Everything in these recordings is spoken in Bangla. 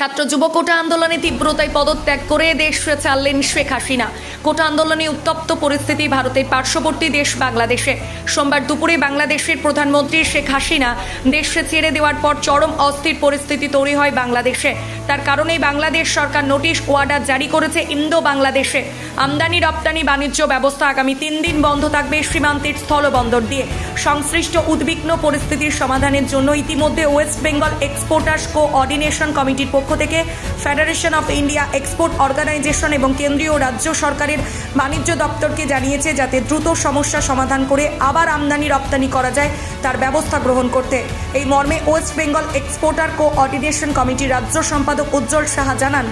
ছাত্র যুব কোটা আন্দোলনে তীব্রতায় পদত্যাগ করে দেশ চাললেন শেখ হাসিনা। কোটা আন্দোলনে উত্তপ্ত পরিস্থিতি ভারতের পার্শ্ববর্তী দেশ বাংলাদেশে। সোমবার দুপুরে বাংলাদেশের প্রধানমন্ত্রী শেখ হাসিনা দেশে ছেড়ে দেওয়ার পর চরম অস্থির পরিস্থিতি তৈরি হয় বাংলাদেশে। তার কারণেই বাংলাদেশ সরকার নোটিশ ওয়ার্ডার জারি করেছে ইন্দো বাংলাদেশে আমদানি, রপ্তানি, বাণিজ্য ব্যবস্থা আগামী তিন দিন বন্ধ থাকবে সীমান্তের স্থলবন্দর দিয়ে। সংশ্লিষ্ট উদ্বিগ্ন পরিস্থিতির সমাধানের জন্য ইতিমধ্যে ওয়েস্ট বেঙ্গল এক্সপোর্টার্স কোঅর্ডিনেশন কমিটির পক্ষ থেকে federation of India export organisation এবং কেন্দ্রীয় রাজ্য সরকারের বাণিজ্য দপ্তরকে জানিয়েছে যাতে দ্রুত সমস্যা সমাধান করে আবার আমদানি, রপ্তানি করা যায় তার ব্যবস্থা গ্রহণ করতে। এই মর্মে ওয়েস্ট বেঙ্গল এক্সপোর্টার কোঅর্ডিনেশন কমিটির রাজ্য সম্পাদক উজ্জ্বল সাহা জানান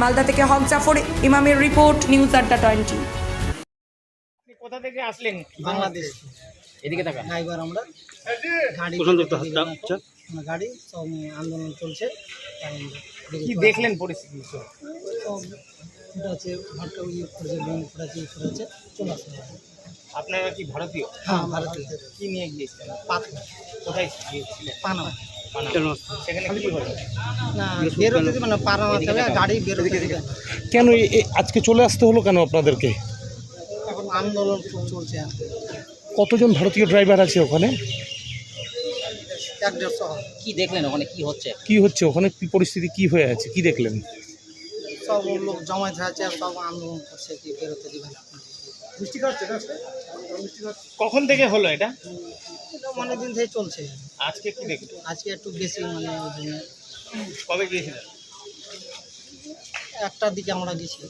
মালদা থেকে হক জাফর ইমামের রিপোর্ট নিউজ আড্ডা টোয়েন্টি। কোথা থেকে আসলেন? বাংলাদেশ। এদিকে থাকা ড্রাইভার আমরা গাড়ি আচ্ছা। আমরা গাড়ি সব আন্দোলন চলছে। কি দেখলেন পরিস্থিতি? ভাটকা ইয়ে করেছে করেছে ইয়ে করেছে চলে আসতে আপনারা কি ভারতীয়? হ্যাঁ ভারতীয়। কি নিয়ে গিয়েছিলেন? পাথর কোথায় গিয়েছিলেন? পানামা। কেন? আজকে চলে আসতে হলো কেন আপনাদেরকে? এখন আন্দোলন চলছে। কতজন ভারতীয় ড্রাইভার আছে ওখানে। কি দেখলেন ওখানে? কি হচ্ছে? কি হচ্ছে ওখানে? কি পরিস্থিতি? কি হয়ে আছে? কি দেখলেন? সব লোক জমায়েত হয়েছে আর সব আন্দোলন করছে কি বেরোতে দেবে কখন থেকে হলো এটা? এটা অনেক দিন থেকে চলছে। আজকে কি দেখলেন? আজকে একটু বেশি মানে ওই জন্য। কবে গিয়েছিলেন? একটার দিকে আমরা গেছি।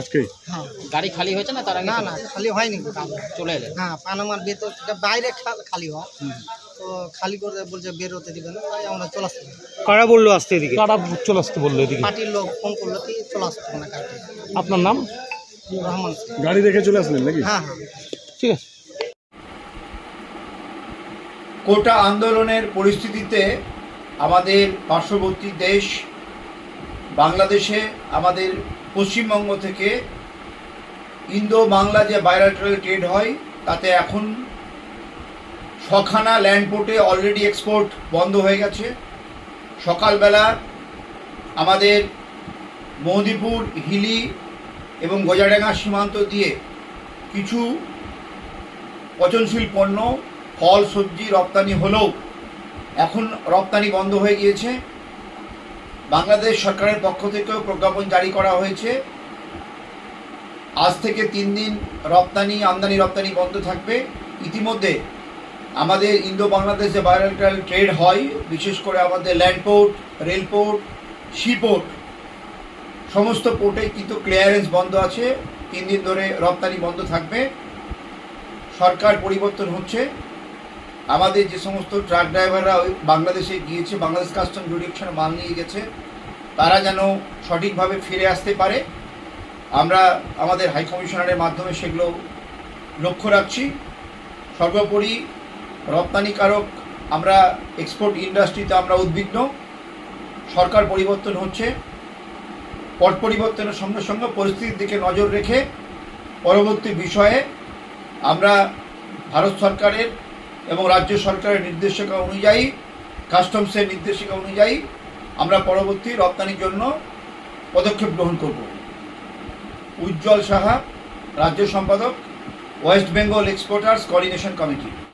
আজকে? হ্যাঁ। গাড়ি খালি হয়েছে না তার আগে না না খালি হয়নি। চলে এলেন? হ্যাঁ পানামার ভেতর এটা বাইরে খালি হয়। তো খালি করে বলছে বেরোতে দিবে না তাই আমরা চলে আসতে কারা বলল আসতে এদিকে? কারা চলে আসতে বলল এদিকে? পার্টির লোক ফোন করল কি চলে আসতে না গাড়ি আপনার নাম? রহমান গাড়ি দেখে চলে আসলেন নাকি? হ্যাঁ হ্যাঁ। ঠিক আছে। কোটা আন্দোলনের পরিস্থিতিতে আমাদের পার্শ্ববর্তী দেশ, বাংলাদেশে আমাদের পশ্চিমবঙ্গ থেকে ইন্দো বাংলা যে বায়োলেটারাল ট্রেড হয়, তাতে এখন ছখানা ল্যান্ডপোর্টে অলরেডি এক্সপোর্ট বন্ধ হয়ে গেছে। সকালবেলা আমাদের মহদিপুর, হিলি এবং গোজাডাঙ্গা সীমান্ত দিয়ে কিছু পচনশীল পণ্য ফল, সবজি রপ্তানি হলেও এখন রপ্তানি বন্ধ হয়ে গিয়েছে। বাংলাদেশ সরকারের পক্ষ থেকেও প্রজ্ঞাপন জারি করা হয়েছে। আজ থেকে তিন দিন রপ্তানি, আমদানি, রপ্তানি বন্ধ থাকবে। ইতিমধ্যে আমাদের ইন্দো বাংলাদেশ যে বায়োলেটারাল ট্রেড হয়, বিশেষ করে আমাদের ল্যান্ডপোর্ট রেলপোর্ট সিপোর্ট সমস্ত পোর্টে কিন্তু ক্লিয়ারেন্স বন্ধ আছে। তিন দিন ধরে রপ্তানি বন্ধ থাকবে। সরকার পরিবর্তন হচ্ছে। আমাদের যে সমস্ত ট্রাক ড্রাইভাররা ওই বাংলাদেশে গিয়েছে, বাংলাদেশ কাস্টম জুডিকশন মাল নিয়ে গেছে, তারা যেন সঠিকভাবে ফিরে আসতে পারে। আমরা আমাদের হাই কমিশনারের মাধ্যমে সেগুলো লক্ষ্য রাখছি। সর্বোপরি রপ্তানিকারক আমরা এক্সপোর্ট ইন্ডাস্ট্রিতে আমরা উদ্বিগ্ন। সরকার পরিবর্তন হচ্ছে। পট পরিবর্তনের সঙ্গে সঙ্গে পরিস্থিতির দিকে নজর রেখে পরবর্তী বিষয়ে আমরা ভারত সরকারের এবং রাজ্য সরকারের নির্দেশিকা অনুযায়ী, কাস্টমসের নির্দেশিকা অনুযায়ী আমরা পরবর্তী রপ্তানির জন্য পদক্ষেপ গ্রহণ করব। উজ্জ্বল সাহা, রাজ্য সম্পাদক, west Bengal exporters coordination committee.